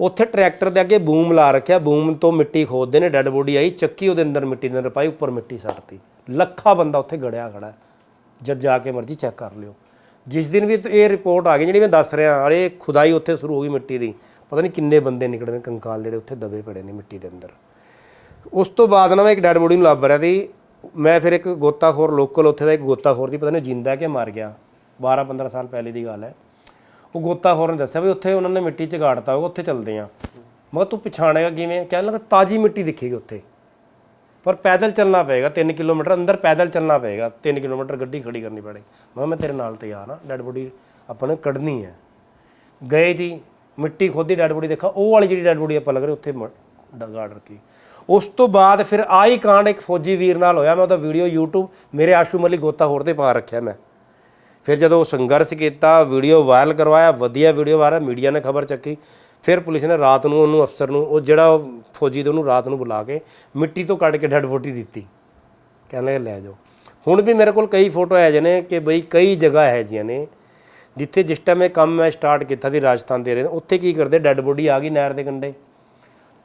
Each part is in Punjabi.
ਉੱਥੇ ਟਰੈਕਟਰ ਦੇ ਅੱਗੇ ਬੂਮ ਲਾ ਰੱਖਿਆ, ਬੂਮ ਤੋਂ ਮਿੱਟੀ ਖੋਦਦੇ ਨੇ, ਡੈੱਡ ਬੋਡੀ ਆਈ, ਚੱਕੀ ਉਹਦੇ ਅੰਦਰ ਮਿੱਟੀ ਦੇ ਅੰਦਰ ਪਾਈ, ਉੱਪਰ ਮਿੱਟੀ ਸੱਟਤੀ। ਲੱਖਾਂ ਬੰਦਾ ਉੱਥੇ ਗੜਿਆ ਖੜਾ ਜਦ ਜਾ ਕੇ ਮਰਜ਼ੀ ਚੈੱਕ ਕਰ ਲਿਓ। ਜਿਸ ਦਿਨ ਵੀ ਇਹ ਰਿਪੋਰਟ ਆ ਗਈ, ਜਿਹੜੀ ਮੈਂ ਦੱਸ ਰਿਹਾ, ਅਰੇ ਖੁਦਾਈ ਉੱਥੇ ਸ਼ੁਰੂ ਹੋ ਗਈ ਮਿੱਟੀ ਦੀ। ਪਤਾ ਨਹੀਂ ਕਿੰਨੇ ਬੰਦੇ ਨਿਕਲੇ ਨੇ, ਕੰਕਾਲ ਜਿਹੜੇ ਉੱਥੇ ਦਬੇ ਪੜੇ ਨੇ ਮਿੱਟੀ ਦੇ ਅੰਦਰ। ਉਸ ਤੋਂ ਬਾਅਦ ਨਾ ਮੈਂ ਇੱਕ ਡੈਡ ਬੋਡੀ ਨੂੰ ਲੱਭ ਰਿਹਾ ਸੀ। ਮੈਂ ਫਿਰ ਇੱਕ ਗੋਤਾਖੋਰ, ਲੋਕਲ ਉੱਥੇ ਦਾ ਇੱਕ ਗੋਤਾਖੋਰ ਦੀ ਪਤਾ ਨਹੀਂ ਜਿੰਦਾ ਕਿ ਮਰ ਗਿਆ। 12 15 ਸਾਲ ਪਹਿਲੇ ਦੀ ਗੱਲ ਹੈ। ਉਹ ਗੋਤਾਖੋਰ ਨੇ ਦੱਸਿਆ ਵੀ ਉੱਥੇ ਉਹਨਾਂ ਨੇ ਮਿੱਟੀ ਚ ਗਾੜਤਾ ਹੋਊਗਾ ਉੱਥੇ ਚੱਲਦੇ ਆ। ਮੈਂ ਤੂੰ ਪਛਾਣੇਗਾ ਕਿਵੇਂ? ਕਹਿਣ ਲੱਗਾ ਤਾਜੀ ਮਿੱਟੀ ਦਿਖੇਗੀ ਉੱਥੇ। ਪਰ ਪੈਦਲ ਚੱਲਣਾ ਪਏਗਾ 3 ਕਿਲੋਮੀਟਰ ਅੰਦਰ ਪੈਦਲ ਚੱਲਣਾ ਪਏਗਾ 3 ਕਿਲੋਮੀਟਰ ਗੱਡੀ ਖੜੀ ਕਰਨੀ ਪੜੇਗੀ ਮੈਂ ਮੈਂ ਤੇਰੇ ਨਾਲ ਤਿਆਰ ਹਾਂ, ਡੈਡ ਬੋਡੀ ਆਪਾਂ ਨੇ ਕੱਢਣੀ ਹੈ। ਗਏ ਜੀ, ਮਿੱਟੀ ਖੋਦੀ, ਡੈਡ ਬੋਡੀ ਦੇਖਾ, ਉਹ ਵਾਲੀ ਜਿਹੜੀ ਡੈਡ ਬੋਡੀ ਆਪਾਂ ਲੱਗ ਰਹੀ ਉੱਥੇ ਮ- ਗਾੜ ਰੱਖੀ। ਉਸ ਤੋਂ ਬਾਅਦ ਫਿਰ ਆਈ ਕਾਂਡ ਇੱਕ ਫੌਜੀ ਵੀਰ ਨਾਲ ਹੋਇਆ, ਮੈਂ ਉਹਦਾ ਵੀਡੀਓ YouTube, ਮੇਰੇ ਆਸ਼ੂ ਮਲੀ ਗੋਤਾ ਹੋਰ ਤੇ ਪਾ ਰੱਖਿਆ ਮੈਂ। ਫਿਰ ਜਦੋਂ ਉਹ ਸੰਘਰਸ਼ ਕੀਤਾ ਵੀਡੀਓ ਵਾਇਰਲ ਕਰਵਾਇਆ ਵਧੀਆ ਵੀਡੀਓ ਵਾਇਰਲ ਮੀਡੀਆ ਨੇ ਖਬਰ ਚੱਕੀ ਫਿਰ ਪੁਲਿਸ ਨੇ ਰਾਤ ਨੂੰ ਉਹਨੂੰ ਅਫਸਰ ਨੂੰ ਉਹ ਜਿਹੜਾ ਫੌਜੀ ਤੇ ਉਹਨੂੰ ਰਾਤ ਨੂੰ ਬੁਲਾ ਕੇ ਮਿੱਟੀ ਤੋਂ ਕੱਢ ਕੇ ਡੈਡ ਬੋਡੀ ਦਿੱਤੀ। ਕਹਿੰਦੇ ਲੈ ਜਾਓ। ਹੁਣ ਵੀ ਮੇਰੇ ਕੋਲ ਕਈ ਫੋਟੋ ਹੈ ਜਨੇ ਕਿ ਬਈ ਕਈ ਜਗ੍ਹਾ ਹੈ ਜੀਆਂ ਨੇ ਜਿੱਥੇ ਜਿਸ ਟਾਈਮ ਇਹ ਕੰਮ ਮੈਂ ਸਟਾਰਟ ਕੀਤਾ ਸੀ ਰਾਜਸਥਾਨ ਦੇ ਰਹੇ ਉੱਥੇ ਕੀ ਕਰਦੇ ਡੈੱਡ ਬੋਡੀ ਆ ਗਈ ਨਹਿਰ ਦੇ ਕੰਢੇ।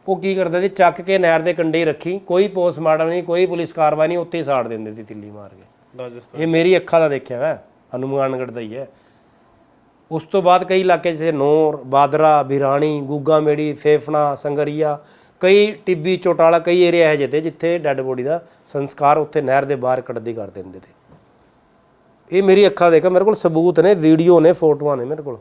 ਉਹ ਕੀ ਕਰਦੇ ਸੀ ਚੱਕ ਕੇ ਨਹਿਰ ਦੇ ਕੰਢੇ ਰੱਖੀ ਕੋਈ ਪੋਸਟਮਾਰਟਮ ਨਹੀਂ ਕੋਈ ਪੁਲਿਸ ਕਾਰਵਾਈ ਨਹੀਂ ਉੱਥੇ ਹੀ ਸਾੜ ਦਿੰਦੇ ਸੀ ਤਿੱਲੀ ਮਾਰ ਕੇ। ਰਾਜਸਥਾਨ। ਇਹ ਮੇਰੀ ਅੱਖਾਂ ਦਾ ਦੇਖਿਆ ਵਾ। ਹਨੂਮਾਨਗੜ੍ਹ ਦਾ ਹੀ ਹੈ। ਉਸ ਤੋਂ ਬਾਅਦ ਕਈ ਇਲਾਕੇ ਜਿਵੇਂ ਨੌਰ, ਬਾਦਰਾ, ਬਿਰਾਣੀ ਗੁੱਗਾ ਮੇੜੀ ਫੇਫਣਾ, ਸੰਗਰੀਆ, ਕਈ ਟਿੱਬੀ, ਚੋਟਾਲਾ, ਕਈ ਏਰੀਆ ਹੈ ਜਿੱਥੇ ਜਿੱਥੇ ਡੈੱਡ ਬੋਡੀ ਦਾ ਸੰਸਕਾਰ ਉੱਥੇ ਨਹਿਰ ਦੇ ਬਾਹਰ ਕੱਢਦੀ ਕਰ ਦਿੰਦੇ ਤੇ। ਇਹ ਮੇਰੀ ਅੱਖਾਂ ਦੇਖਾ, ਮੇਰੇ ਕੋਲ ਸਬੂਤ ਨੇ ਵੀਡੀਓ ਨੇ, ਫੋਟੋਆਂ ਨੇ ਮੇਰੇ ਕੋਲ।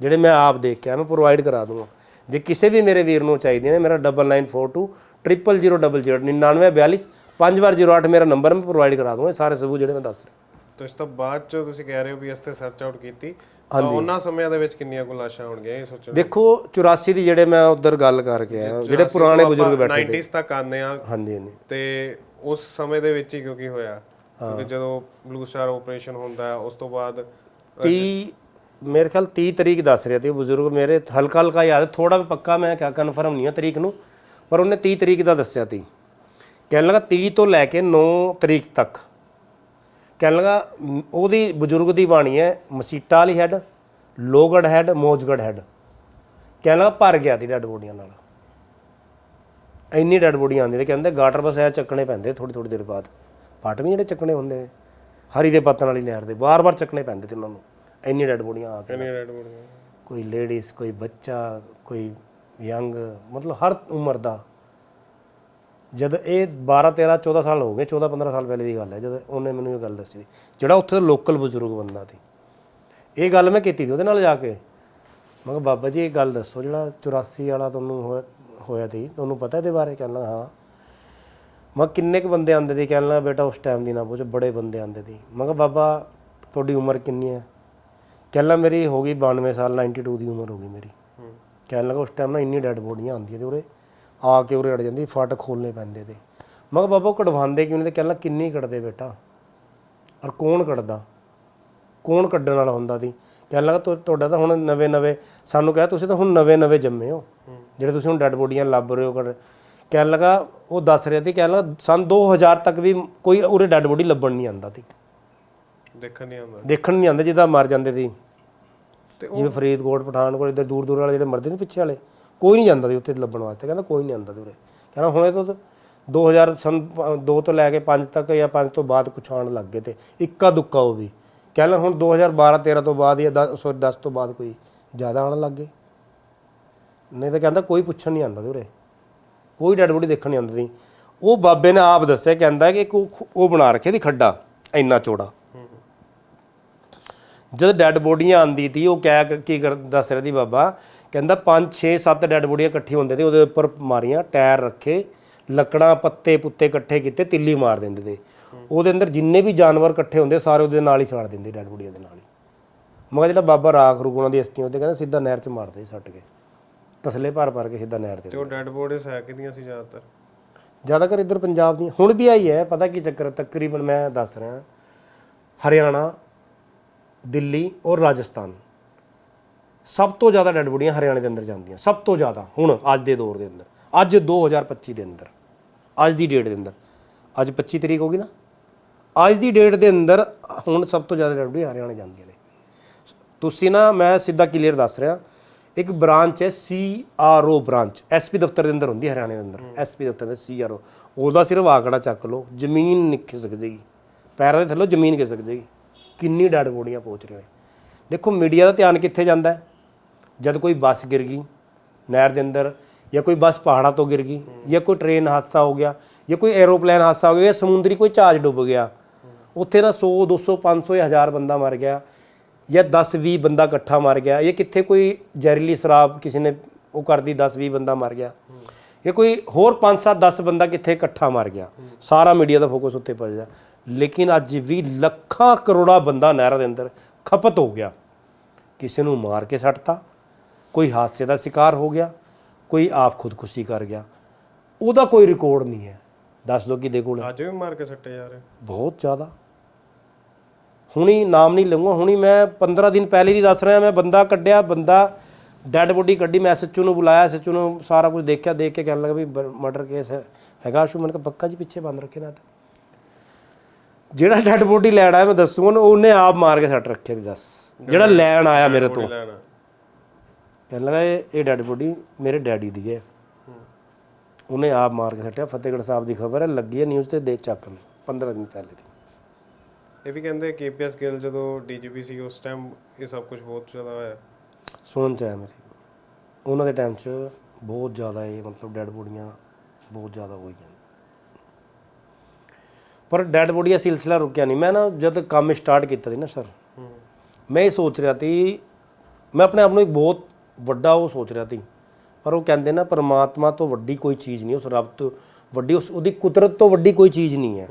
ਜਿਹੜੇ ਮੈਂ ਆਪ ਦੇਖ ਕੇ ਆਇਆ ਮੈਂ ਪ੍ਰੋਵਾਈਡ ਕਰਾ ਦੂੰਗਾ। ਜੇ ਕਿਸੇ ਵੀ ਮੇਰੇ ਵੀਰ ਨੂੰ ਚਾਹੀਦੀਆਂ ਨੇ, ਮੇਰਾ 9942 0000 9942 5008 ਮੇਰਾ ਨੰਬਰ ਮੈਂ ਪ੍ਰੋਵਾਈਡ ਕਰਾ ਦੂੰਗਾ, ਇਹ ਸਾਰੇ ਸਬੂਤ ਜਿਹੜੇ ਮੈਂ ਦੱਸ ਰਿਹਾ। ਤੇ ਇਸ ਤੋਂ ਬਾਅਦ ਚ ਤੁਸੀਂ ਕਹਿ ਰਹੇ ਹੋ ਵੀ ਇਸ ਤੇ ਸਰਚ ਆਊਟ ਕੀਤੀ ਤਾਂ ਉਹਨਾਂ ਸਮਿਆਂ ਦੇ ਵਿੱਚ ਕਿੰਨੀਆਂ ਕੁ ਲਾਸ਼ਾਂ ਹੋਣਗੀਆਂ ਇਹ ਸੋਚੋ ਦੇਖੋ 84 ਦੀ ਜਿਹੜੇ ਮੈਂ ਉਧਰ ਗੱਲ ਕਰਕੇ ਆਇਆ ਜਿਹੜੇ ਪੁਰਾਣੇ ਬਜ਼ੁਰਗ ਬੈਠੇ 90s ਤੱਕ ਆਉਂਦੇ ਆ ਹਾਂਜੀ ਹਾਂਜੀ। ਤੇ ਉਸ ਸਮੇਂ ਦੇ ਵਿੱਚ ਹੀ ਕਿਉਂਕਿ ਹੋਇਆ ਕਿਉਂਕਿ ਜਦੋਂ ਬਲੂ ਸਟਾਰ ਆਪਰੇਸ਼ਨ ਹੁੰਦਾ ਉਸ ਤੋਂ ਬਾਅਦ 30 ਮੇਰੇ ਖਿਆਲ 30 ਤਰੀਕ ਦੱਸ ਰਿਹਾ ਤੇ ਬਜ਼ੁਰਗ ਮੇਰੇ ਹਲਕਾ ਹਲਕਾ ਯਾਦ ਥੋੜਾ ਪੱਕਾ ਮੈਂ ਕਿਆ ਕਨਫਰਮ ਨਹੀਂ ਹੈ ਤਰੀਕ ਨੂੰ ਪਰ ਉਹਨੇ 30 ਤਰੀਕ ਦਾ ਦੱਸਿਆ ਤੀ ਕਹਿਣ ਲੱਗਾ 30 ਤੋਂ ਲੈ ਕੇ 9 ਤਰੀਕ ਤੱਕ। ਕਹਿਣ ਲੱਗਾ ਉਹਦੀ ਬਜ਼ੁਰਗ ਦੀ ਬਾਣੀ ਹੈ ਮਸੀਟਾ ਵਾਲੀ ਹੈਡ ਲੋਗੜ ਹੈਡ ਮੋਜਗੜ ਹੈਡ। ਕਹਿਣ ਲੱਗਾ ਭਰ ਗਿਆ ਤੀ ਡੈਡ ਬੋਡੀਆਂ ਨਾਲ। ਇੰਨੀ ਡੈਡ ਬੋਡੀਆਂ ਆਉਂਦੀਆਂ ਤੇ ਕਹਿੰਦੇ ਗਾਟਰ ਬਸ ਐ ਚੱਕਣੇ ਪੈਂਦੇ ਥੋੜੀ ਥੋੜੀ ਦੇਰ ਬਾਅਦ। ਪੱਟ ਵੀ ਜਿਹੜੇ ਚੱਕਣੇ ਹੁੰਦੇ ਨੇ ਹਰੀ ਦੇ ਪੱਤਨ ਵਾਲੀ ਨਹਿਰ ਦੇ ਬਾਰ-ਬਾਰ ਚੱਕਣੇ ਪੈਂਦੇ ਤੇ ਉਹਨਾਂ ਨੂੰ। ਇੰਨੀ ਡੈਡ ਬੋਡੀਆਂ ਆ ਕੇ ਕਿੰਨੀਆਂ ਰੈਡ ਬੋਡੀਆਂ। ਕੋਈ ਲੇਡੀਜ਼ ਕੋਈ ਬੱਚਾ ਕੋਈ ਯੰਗ ਮਤਲਬ ਹਰ ਉਮਰ ਦਾ ਜਦ ਇਹ 12 13 14 ਸਾਲ ਹੋ ਗਏ 14 15 ਸਾਲ ਪਹਿਲੇ ਦੀ ਗੱਲ ਹੈ ਜਦ ਉਹਨੇ ਮੈਨੂੰ ਇਹ ਗੱਲ ਦੱਸੀ। ਜਿਹੜਾ ਉੱਥੇ ਦਾ ਲੋਕਲ ਬਜ਼ੁਰਗ ਬੰਦਾ ਸੀ। ਇਹ ਗੱਲ ਮੈਂ ਕੀਤੀ ਸੀ ਉਹਦੇ ਨਾਲ ਜਾ ਕੇ। ਮੈਂ ਕਿਹਾ ਬਾਬਾ ਜੀ ਇਹ ਗੱਲ ਦੱਸੋ ਜਿਹੜਾ 84 ਵਾਲਾ ਤੁਹਾਨੂੰ ਹੋਇਆ ਸੀ ਤੁਹਾਨੂੰ ਪਤਾ ਇਹਦੇ ਬਾਰੇ? ਕਹਿੰਦਾ ਹਾਂ। ਮੈਂ ਕਿੰਨੇ ਕੁ ਬੰਦੇ ਆਉਂਦੇ ਸੀ? ਕਹਿੰਦਾ ਬੇਟਾ ਉਸ ਟਾਈਮ ਦੀ ਨਾ ਪੁੱਛ ਬੜੇ ਬੰਦੇ ਆਉਂਦੇ ਸੀ। ਮੈਂ ਕਿਹਾ ਬਾਬਾ ਤੁਹਾਡੀ ਉਮਰ ਕਿੰਨੀ ਹੈ? ਕਹਿੰਦਾ ਮੇਰੀ ਹੋ ਗਈ 92 ਸਾਲ 92 ਦੀ ਉਮਰ ਹੋ ਗਈ ਮੇਰੀ। ਕਹਿਣ ਲੱਗਾ ਉਸ ਟਾਈਮ ਨਾ ਇੰਨੀ ਡੈਡ ਬੋਡੀਆਂ ਆਉਂਦੀਆਂ ਤੇ ਉਰੇ। ਆ ਕੇ ਉਰੇ ਅੜ ਜਾਂਦੀ ਫਟ ਖੋਲਨੇ ਪੈਂਦੇ ਤੇ। ਮੈਂ ਕਿਹਾ ਬਾਬਾ ਉਹ ਕਢਵਾਉਂਦੇ ਕਿਉਂ ਨਹੀਂ? ਤੇ ਕਹਿੰਦਾ ਕਿੰਨੀ ਕੱਢਦੇ ਬੇਟਾ? ਔਰ ਕੌਣ ਕੱਢਦਾ? ਕੌਣ ਕੱਢਣ ਵਾਲਾ ਹੁੰਦਾ ਸੀ? ਕਹਿਣ ਲੱਗਾ ਤੁਹਾਡਾ ਤਾਂ ਹੁਣ ਨਵੇਂ ਨਵੇਂ ਸਾਨੂੰ ਕਹਿਆ ਤੁਸੀਂ ਤਾਂ ਹੁਣ ਨਵੇਂ ਨਵੇਂ ਜੰਮੇ ਹੋ। ਜਿਹੜੇ ਤੁਸੀਂ ਹੁਣ ਡੈਡ ਬੋਡੀਆਂ ਲੱਭ ਰਹੇ ਹੋ ਕਰ ਕਹਿਣ ਲੱਗਾ ਉਹ ਦੱਸ ਰਿਹਾ ਸੀ ਕਹਿਣ ਲੱਗਾ ਸਨ 2000 ਤੱਕ ਵੀ ਕੋਈ ਉਰੇ ਡੈਡ ਬੋਡੀ ਲੱਭਣ ਨਹੀਂ ਆਂਦਾ ਸੀ। ਦੇਖਣ ਨਹੀਂ ਆਉਂਦਾ। ਦੇਖਣ ਨਹੀਂ ਆਂਦੇ ਜਿੱਦਾਂ ਮਰ ਜਾਂਦੇ ਸੀ। ਤੇ ਜਿਵੇਂ ਫਰੀਦਕੋਟ ਪਠਾਨਕੋਟ ਇੱਧਰ ਦੂਰ ਦੂਰ ਵਾਲੇ ਜਿਹੜੇ ਮਰਦੇ ਨੇ ਪਿੱਛੇ ਵਾਲੇ। ਕੋਈ ਨਹੀਂ ਜਾਂਦਾ ਸੀ ਉੱਥੇ ਲੱਭਣ ਵਾਸਤੇ, ਕਹਿੰਦਾ ਕੋਈ ਨਹੀਂ ਆਉਂਦਾ ਸੀ ਉਰੇ। ਕਹਿੰਦਾ ਹੁਣੇ ਤੋਂ ਤਾਂ 2000 ਸਨ 2 ਤੋਂ ਲੈ ਕੇ 5 ਤੱਕ ਜਾਂ 5 ਤੋਂ ਬਾਅਦ ਕੁਛ ਆਉਣ ਲੱਗ ਗਏ ਤੇ ਇੱਕਾ ਦੁੱਕਾ ਉਹ ਵੀ। ਕਹਿੰਦਾ ਹੁਣ 2012 13 ਤੋਂ ਬਾਅਦ ਜਾਂ 10 ਸੌਰੀ 10 ਤੋਂ ਬਾਅਦ ਕੋਈ ਜ਼ਿਆਦਾ ਆਉਣ ਲੱਗ ਗਏ। ਨਹੀਂ ਤਾਂ ਕਹਿੰਦਾ ਕੋਈ ਪੁੱਛਣ ਨਹੀਂ ਆਉਂਦਾ ਸੀ ਉਰੇ। ਕੋਈ ਡੈਡ ਬੋਡੀ ਦੇਖਣ ਨਹੀਂ ਆਉਂਦੀ ਸੀ। ਉਹ ਬਾਬੇ ਨੇ ਆਪ ਦੱਸਿਆ, ਕਹਿੰਦਾ ਕਿ ਇੱਕ ਉਹ ਉਹ ਬਣਾ ਰੱਖਿਆ ਦੀ ਖੱਡਾ, ਇੰਨਾ ਚੌੜਾ। ਜਦ ਡੈੱਡ ਬੋਡੀਆਂ ਆਂਦੀ ਤੀ ਉਹ ਕਹਿ ਕੀ ਕਰ ਦੱਸ ਰਿਹਾ ਸੀ ਬਾਬਾ ਕਹਿੰਦਾ 5 6 7 ਡੈੱਡ ਬੋਡੀਆਂ ਇਕੱਠੀ ਹੁੰਦੇ ਤੇ ਉਹਦੇ ਉੱਪਰ ਮਾਰੀਆਂ ਟਾਇਰ ਰੱਖੇ ਲੱਕੜਾਂ ਪੱਤੇ ਪੁੱਤੇ ਇਕੱਠੇ ਕੀਤੇ ਤਿੱਲੀ ਮਾਰ ਦਿੰਦੇ ਤੇ। ਉਹਦੇ ਅੰਦਰ ਜਿੰਨੇ ਵੀ ਜਾਨਵਰ ਇਕੱਠੇ ਹੁੰਦੇ ਸਾਰੇ ਉਹਦੇ ਨਾਲ ਹੀ ਸਾੜ ਦਿੰਦੇ ਡੈੱਡ ਬੋਡੀਆਂ ਦੇ ਨਾਲ ਹੀ। ਮੈਂ ਕਿਹਾ ਜਿਹੜਾ ਬਾਬਾ ਰਾਖ ਰੁਗਣਾ ਦੀ ਅਸਤੀਆਂ ਉੱਤੇ ਕਹਿੰਦਾ ਸਿੱਧਾ ਨਹਿਰ 'ਚ ਮਾਰਦੇ ਸੀ ਸੱਟ ਕੇ। ਤਸਲੇ ਭਰ ਭਰ ਕੇ ਸਿੱਧਾ ਨਹਿਰ ਤੇ ਤੇ ਉਹ ਡੈਡ ਬੋਡੀਜ਼ ਹੈ ਕਿਦੀਆਂ ਸੀ ਜ਼ਿਆਦਾਤਰ? ਜ਼ਿਆਦਾਤਰ ਇੱਧਰ ਪੰਜਾਬ ਦੀ ਹੁਣ ਵੀ ਆਈ ਹੈ ਪਤਾ ਕੀ ਚੱਕਰ ਹੈ? ਤਕਰੀਬਨ ਮੈਂ ਦੱਸ ਰਿਹਾ ਹਰਿਆਣਾ ਦਿੱਲੀ ਔਰ ਰਾਜਸਥਾਨ। ਸਭ ਤੋਂ ਜ਼ਿਆਦਾ ਡੈਡ ਬੋਡੀਆਂ ਹਰਿਆਣੇ ਦੇ ਅੰਦਰ ਜਾਂਦੀਆਂ। ਸਭ ਤੋਂ ਜ਼ਿਆਦਾ, ਹੁਣ, ਅੱਜ ਦੇ ਦੌਰ ਦੇ ਅੰਦਰ। ਅੱਜ 2025 ਦੇ ਅੰਦਰ। ਅੱਜ ਦੀ ਡੇਟ ਦੇ ਅੰਦਰ। ਅੱਜ 25 ਤਰੀਕ ਹੋ ਗਈ ਨਾ? ਅੱਜ ਦੀ ਡੇਟ ਦੇ ਅੰਦਰ, ਹੁਣ ਸਭ ਤੋਂ ਜ਼ਿਆਦਾ ਡੈਡ ਬੋਡੀਆਂ ਹਰਿਆਣੇ ਜਾਂਦੀਆਂ ਨੇ। ਤੁਸੀਂ ਨਾ, ਮੈਂ ਸਿੱਧਾ ਕਲੀਅਰ ਦੱਸ ਰਿਹਾ। ਇੱਕ ਬ੍ਰਾਂਚ ਹੈ C R O branch. SP ਦਫ਼ਤਰ ਦੇ ਅੰਦਰ ਹੁੰਦੀ ਹਰਿਆਣੇ ਦੇ ਅੰਦਰ। ਐਸਪੀ ਦਫ਼ਤਰ ਦੇ ਓ। ਉਹਦਾ ਸਿਰਫ ਆਕੜਾ ਚੱਕ ਲਓ। ਜ਼ਮੀਨ ਨਹੀਂ ਖਿਸਕ ਜਾਏਗੀ ਪੈਰਾਂ ਦੇ ਥੱਲੇ ਜ਼ਮੀਨ ਖਿਸਕ ਜਾਏਗੀ ਕਿੰਨੀ ਡੈਡ ਬੋਡੀਆਂ ਪਹੁੰਚ ਰਹੀਆਂ ਨੇ। ਦੇਖੋ, ਮੀਡੀਆ ਦਾ ਧਿਆਨ ਕਿੱਥੇ ਜਾਂਦਾ ਹੈ? ਜਦ ਕੋਈ ਬੱਸ ਗਿਰ ਗਈ, ਨਹਿਰ ਦੇ ਅੰਦਰ, ਜਾਂ ਕੋਈ ਬੱਸ ਪਹਾੜਾਂ ਤੋਂ ਗਿਰ ਗਈ, ਜਾਂ ਕੋਈ ਟ੍ਰੇਨ ਹਾਦਸਾ ਹੋ ਗਿਆ, ਜਾਂ ਕੋਈ ਐਰੋਪਲੇਨ ਹਾਦਸਾ ਹੋ ਗਿਆ, ਜਾਂ ਸਮੁੰਦਰੀ ਕੋਈ ਜਹਾਜ਼ ਡੁੱਬ ਗਿਆ, ਉੱਥੇ ਨਾ 100 200 500 ਜਾਂ 1000 ਬੰਦਾ ਮਰ ਗਿਆ, ਜਾਂ 10 20 ਬੰਦਾ ਇਕੱਠਾ ਮਰ ਗਿਆ, ਜਾਂ ਕਿੱਥੇ ਕੋਈ ਜ਼ਹਿਰੀਲੀ ਸ਼ਰਾਬ ਕਿਸੇ ਨੇ, ਉਹ ਕਰਦੀ 10 20 ਬੰਦਾ ਮਰ ਗਿਆ। ਜਾਂ ਕੋਈ ਹੋਰ 5 7 10 ਬੰਦਾ ਕਿੱਥੇ ਇਕੱਠਾ ਮਰ ਗਿਆ ਸਾਰਾ ਮੀਡੀਆ ਦਾ ਫੋਕਸ ਉੱਤੇ ਪੈ ਜਾ ਲੇਕਿਨ ਅੱਜ ਵੀ ਲੱਖਾਂ ਕਰੋੜਾਂ ਬੰਦਾ ਨਹਿਰ ਦੇ ਅੰਦਰ ਖਪਤ ਹੋ ਗਿਆ। ਕਿਸੇ ਨੂੰ ਮਾਰ ਕੇ ਸੱਟਤਾ ਕੋਈ ਹਾਦਸੇ ਦਾ ਸ਼ਿਕਾਰ ਹੋ ਗਿਆ ਕੋਈ ਆਪ ਖੁਦਕੁਸ਼ੀ ਕਰ ਗਿਆ। ਉਹਦਾ ਕੋਈ ਰਿਕਾਰਡ ਨਹੀਂ ਹੈ। ਦੱਸ ਦੋ ਕਿਹਦੇ ਕੋਲ? ਅੱਜ ਵੀ ਮਾਰ ਕੇ ਸੱਟੇ ਜਾ ਰਹੇ। ਬਹੁਤ ਜ਼ਿਆਦਾ। ਹੁਣੀ ਨਾਮ ਨਹੀਂ ਲਵਾਂਗਾ ਹੁਣੀ ਮੈਂ 15 ਦਿਨ ਪਹਿਲੇ ਦੀ ਦੱਸ ਰਿਹਾ ਮੈਂ ਬੰਦਾ ਕੱਢਿਆ ਬੰਦਾ ਡੈਡ ਬੋਡੀ ਕੱਢੀ ਮੈਂ ਐਸਐਚਓ ਨੂੰ ਬੁਲਾਇਆ ਐਸਐਚਓ ਨੂੰ ਸਾਰਾ ਕੁਝ ਦੇਖਿਆ ਦੇਖ ਕੇ ਕਹਿਣ ਲੱਗਾ ਵੀ ਮਰਡਰ ਕੇਸ ਹੈ ਹੈਗਾ ਸ਼ੂ ਮਨ ਪੱਕਾ ਜੀ ਪਿੱਛੇ ਬੰਦ ਰੱਖੇ ਨਾ ਤੇ। ਜਿਹੜਾ ਡੈਡ ਬੋਡੀ ਲੈਣ ਆਇਆ ਮੈਂ ਦੱਸੂਗਾ ਉਹਨੂੰ- ਉਹਨੇ ਆਪ ਮਾਰ ਕੇ ਸੱਟ ਰੱਖਿਆ ਦੀ ਦੱਸ। ਜਿਹੜਾ ਲੈਣ ਆਇਆ ਮੇਰੇ ਤੋਂ। ਕਹਿਣ ਲੱਗਾ ਇਹ ਇਹ ਡੈਡ ਬੋਡੀ ਮੇਰੇ ਡੈਡੀ ਦੀ ਹੈ। ਉਹਨੇ ਆਪ ਮਾਰ ਕੇ ਸੱਟਿਆ। ਫਤਿਹਗੜ੍ਹ ਸਾਹਿਬ ਦੀ ਖਬਰ ਹੈ ਲੱਗੀ ਹੈ ਨਿਊਜ਼ ਤੇ ਦੇ ਚੱਕ ਨੂੰ 15 ਦਿਨ ਪਹਿਲੇ ਦੀ। ਇਹ ਵੀ ਕਹਿੰਦੇ ਕੇਪੀਐਸ ਗਿੱਲ ਜਦੋਂ ਡੀਜੀਪੀ ਸੀ ਉਸ ਟਾਈਮ ਇਹ ਸਭ ਕੁਝ ਬਹੁਤ ਜ਼ਿਆਦਾ ਹੋਇਆ। ਸੁਣਨ ਚ ਆਇਆ ਮੇਰੇ। ਉਹਨਾਂ ਦੇ ਟਾਈਮ 'ਚ ਬਹੁਤ ਜ਼ਿਆਦਾ ਇਹ ਮਤਲਬ ਡੈਡ ਬੋਡੀਆਂ ਬਹੁਤ ਜ਼ਿਆਦਾ ਹੋਈਆਂ ਪਰ ਡੈਡ ਬੋਡੀ ਦਾ ਸਿਲਸਿਲਾ ਰੁਕਿਆ ਨਹੀਂ ਮੈਂ ਨਾ ਜਦ ਕੰਮ ਸਟਾਰਟ ਕੀਤਾ ਸੀ ਨਾ ਸਰ, ਮੈਂ ਇਹ ਸੋਚ ਰਿਹਾ ਸੀ, ਮੈਂ ਆਪਣੇ ਆਪ ਨੂੰ ਇੱਕ ਬਹੁਤ ਵੱਡਾ ਉਹ ਸੋਚ ਰਿਹਾ ਸੀ। ਪਰ ਉਹ ਕਹਿੰਦੇ ਨਾ ਪਰਮਾਤਮਾ ਤੋਂ ਵੱਡੀ ਕੋਈ ਚੀਜ਼ ਨਹੀਂ, ਉਸ ਰੱਬ ਤੋਂ ਵੱਡੀ, ਉਸ ਉਹਦੀ ਕੁਦਰਤ ਤੋਂ ਵੱਡੀ ਕੋਈ ਚੀਜ਼ ਨਹੀਂ ਹੈ।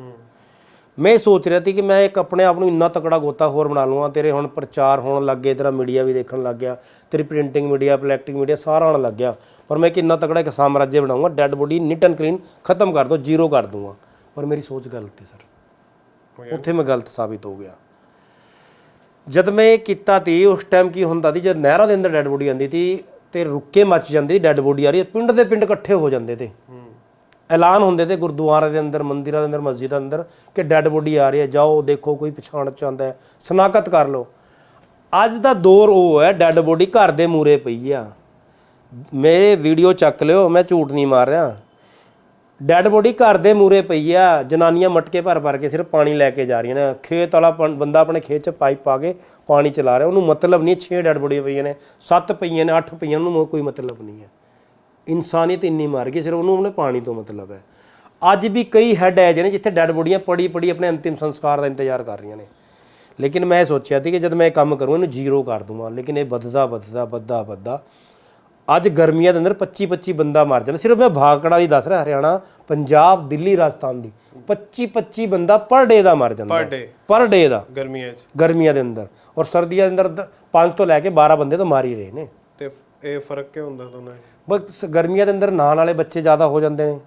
ਮੈਂ ਇਹ ਸੋਚ ਰਿਹਾ ਸੀ ਕਿ ਮੈਂ ਇੱਕ ਆਪਣੇ ਆਪ ਨੂੰ ਇੰਨਾ ਤਕੜਾ ਗੋਤਾ ਹੋਰ ਬਣਾ ਲਵਾਂ, ਤੇਰੇ ਹੁਣ ਪ੍ਰਚਾਰ ਹੋਣ ਲੱਗ ਗਏ, ਤੇਰਾ ਮੀਡੀਆ ਵੀ ਦੇਖਣ ਲੱਗ ਗਿਆ, ਤੇਰੀ ਪ੍ਰਿੰਟਿੰਗ ਮੀਡੀਆ ਪਲੈਕਟਿੰਗ ਮੀਡੀਆ ਸਾਰਾ ਆਉਣ ਲੱਗ ਗਿਆ। ਪਰ ਮੈਂ ਕਿ ਇੰਨਾ ਤਕੜਾ ਇੱਕ ਸਾਮਰਾਜ ਬਣਾਉਂਗਾ dead body neat and clean ਖਤਮ ਕਰ ਦੋ ਜ਼ੀਰੋ ਕਰ ਦੂੰਗਾ। ਪਰ ਮੇਰੀ ਸੋਚ ਗਲਤ ਹੈ, ਸਰ। ਉੱਥੇ ਮੈਂ ਗਲਤ ਸਾਬਿਤ ਹੋ ਗਿਆ। ਜਦ ਮੈਂ ਇਹ ਕੀਤਾ ਤੀ, ਉਸ ਟਾਈਮ ਕੀ ਹੁੰਦਾ ਸੀ ਜਦ ਨਹਿਰਾਂ ਦੇ ਅੰਦਰ ਡੈਡ ਬੋਡੀ ਆਉਂਦੀ ਤੀ, ਤੇ ਰੁੱਕੇ ਮੱਚ ਜਾਂਦੀ ਡੈਡ ਬੋਡੀ ਆ ਰਹੀ ਪਿੰਡ ਦੇ ਪਿੰਡ ਇਕੱਠੇ ਹੋ ਜਾਂਦੇ ਤੇ। ਐਲਾਨ ਹੁੰਦੇ ਤੇ ਗੁਰਦੁਆਰੇ ਦੇ ਅੰਦਰ, ਮੰਦਿਰਾਂ ਦੇ ਅੰਦਰ, ਮਸਜਿਦਾਂ ਦੇ ਅੰਦਰ ਕਿ ਡੈੱਡ ਬੋਡੀ ਆ ਰਹੀ ਹੈ, ਜਾਓ, ਦੇਖੋ, ਕੋਈ ਪਛਾਣ ਚਾਹੁੰਦਾ ਹੈ, ਸ਼ਨਾਖਤ ਕਰ ਲਓ। ਅੱਜ ਦਾ ਦੌਰ ਉਹ ਹੈ, ਡੈੱਡ ਬੋਡੀ ਘਰ ਦੇ ਮੂਰੇ ਪਈ ਆ। ਮੇਰੇ ਵੀਡੀਓ ਚੱਕ ਲਿਓ, ਮੈਂ ਝੂਠ ਨਹੀਂ ਮਾਰ ਰਿਹਾ। ਡੈੱਡ ਬੋਡੀ ਘਰ ਦੇ ਮੂਰੇ ਪਈ ਆ, ਜਨਾਨੀਆਂ ਮਟਕੇ ਭਰ ਭਰ ਕੇ ਸਿਰਫ ਪਾਣੀ ਲੈ ਕੇ ਜਾ ਰਹੀਆਂ ਨੇ। ਖੇਤ ਵਾਲਾ ਬੰਦਾ ਆਪਣੇ ਖੇਤ 'ਚ ਪਾਈਪ ਪਾ ਕੇ ਪਾਣੀ ਚਲਾ ਰਿਹਾ, ਉਹਨੂੰ ਮਤਲਬ ਨਹੀਂ 6 ਡੈੱਡ ਬੋਡੀਆਂ ਪਈਆਂ ਨੇ 7 ਪਈਆਂ ਨੇ 8 ਪਈਆਂ ਉਹਨੂੰ ਕੋਈ ਮਤਲਬ ਨਹੀਂ ਹੈ। ਇਨਸਾਨੀਅਤ ਇੰਨੀ ਮਰ ਗਈ ਸਿਰਫ ਉਹਨੂੰ ਆਪਣੇ ਪਾਣੀ ਤੋਂ ਮਤਲਬ ਹੈ। ਅੱਜ ਵੀ ਕਈ ਹੈੱਡ ਹੈ ਜਿਹਨੇ ਜਿੱਥੇ ਡੈਡ ਬੋਡੀਆਂ ਪੜੀ ਪੜੀ ਆਪਣੇ ਅੰਤਿਮ ਸੰਸਕਾਰ ਦਾ ਇੰਤਜ਼ਾਰ ਕਰ ਰਹੀਆਂ ਨੇ। ਲੇਕਿਨ ਮੈਂ ਸੋਚਿਆ ਸੀ ਕਿ ਜਦ ਮੈਂ ਇਹ ਕੰਮ ਕਰੂੰ ਇਹਨੂੰ ਜ਼ੀਰੋ ਕਰ ਦੂੰਗਾ। ਲੇਕਿਨ ਇਹ ਵੱਧਦਾ ਵੱਧਦਾ ਵੱਧਦਾ ਵੱਧਦਾ। ਅੱਜ ਗਰਮੀਆਂ ਦੇ ਅੰਦਰ 25 25 ਬੰਦਾ ਮਰ ਜਾਂਦਾ। ਸਿਰਫ ਮੈਂ ਭਾਗਕੜਾ ਦੀ ਦੱਸ ਰਿਹਾ ਹਰਿਆਣਾ ਪੰਜਾਬ ਦਿੱਲੀ ਰਾਜਸਥਾਨ ਦੀ। 25 25 ਬੰਦਾ ਪਰ ਡੇ ਦਾ ਮਰ ਜਾਂਦਾ। ਪਰ ਡੇ ਪਰ ਡੇ ਦਾ। ਗਰਮੀਆਂ 'ਚ? ਗਰਮੀਆਂ ਦੇ ਅੰਦਰ। ਔਰ ਸਰਦੀਆਂ ਦੇ ਅੰਦਰ 5 ਤੋਂ ਲੈ ਕੇ 12 ਬੰਦੇ ਤਾਂ ਮਾਰ ਹੀ ਰਹੇ ਨੇ। ਇਹ ਫ਼ਰਕ ਕਿਉਂ ਹੁੰਦਾ ਦੋਨਾਂ 'ਚ? ਬਸ ਗਰਮੀਆਂ ਦੇ ਅੰਦਰ ਨਹਾਉਣ ਵਾਲੇ ਬੱਚੇ ਜ਼ਿਆਦਾ ਹੋ ਜਾਂਦੇ ਨੇ।